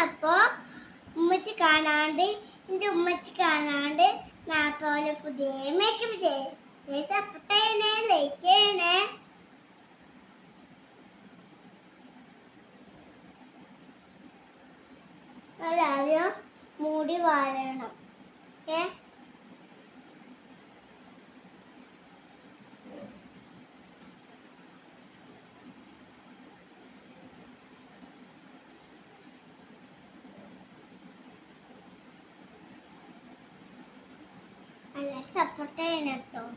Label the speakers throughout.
Speaker 1: അപ്പോ ഉമ്മച്ചി കാണാണ്ട് എന്റെ ഉമ്മച്ചി കാണാണ്ട് നാപ്പോലെ പുതിയ മേക്കപ്പ് ചെയ്യേ. സപ്പോർട്ട് ചെയ്യണേ മൂടി വാഴണം ഓക്കെ? സപ്പോർട്ട് ചെയ്യണം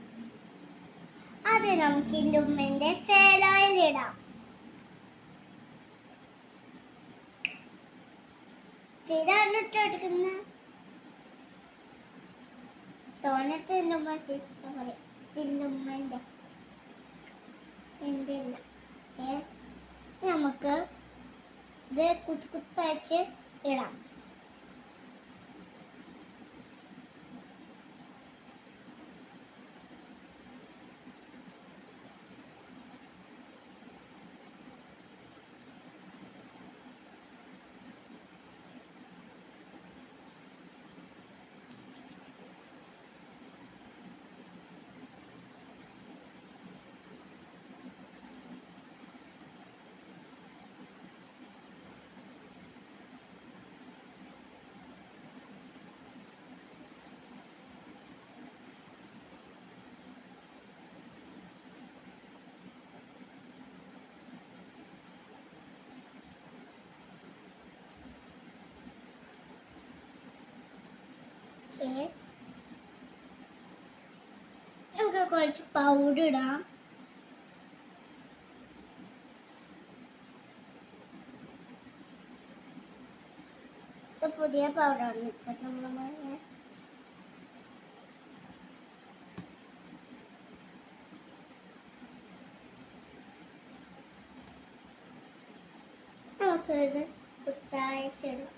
Speaker 1: അത് നമുക്ക് എന്റെ ഉമ്മന്റെ ഫേലോയിലിടാം സ്ഥിരമാണ് ഇട്ട് എടുക്കുന്ന തോന്നത്ത് എന്റെ ഉമ്മ ചീത്ത പറയും എന്റെ ഉമ്മന്റെ എന്റെ ഇല്ല നമുക്ക് ഇത് കുത്ത് കുത്തയച്ച് ഇടാം. ഓക്കെ നമുക്ക് കുറച്ച് പൗഡർ ഇടാം. പുതിയ പൗഡറാണ് ഇപ്പം നമ്മൾ നമുക്കിത് കുത്തായച്ചിടും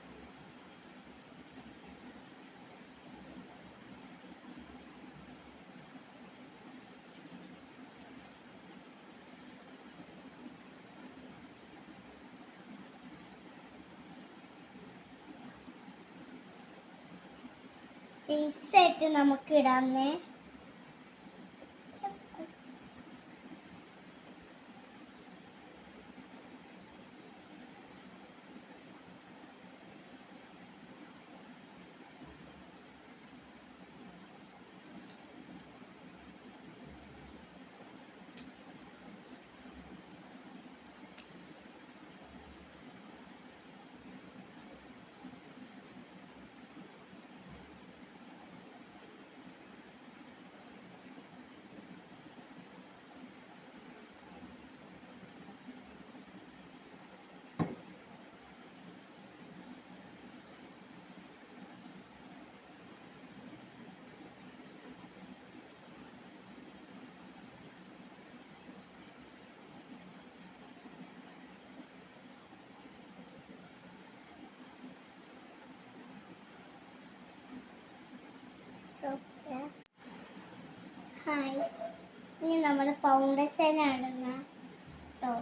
Speaker 1: പീസായിട്ട് നമുക്ക് ഇടാന്നേ ഓക്കെ. ഹായ്. ഇനി നമ്മൾ ആണ് കേട്ടോ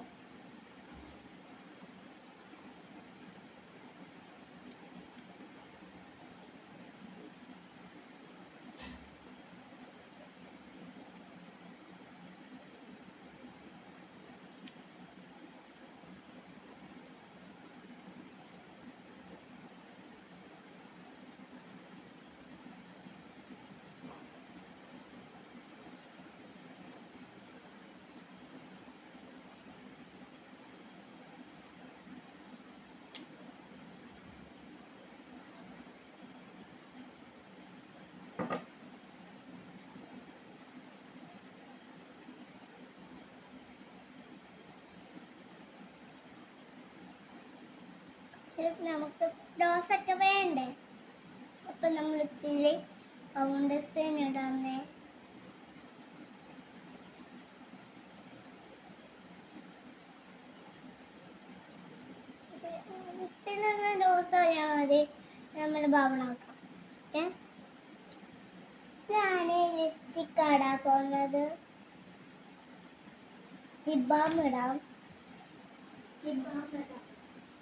Speaker 1: പക്ഷെ നമുക്ക് ഒക്കെ വേണ്ടേ? അപ്പൊ നമ്മൾ ഇതിൽ ഫൗണ്ടേഷൻ ഇടാന്നേ. ലിബാം ഇടാം ലിബാം ഇടാം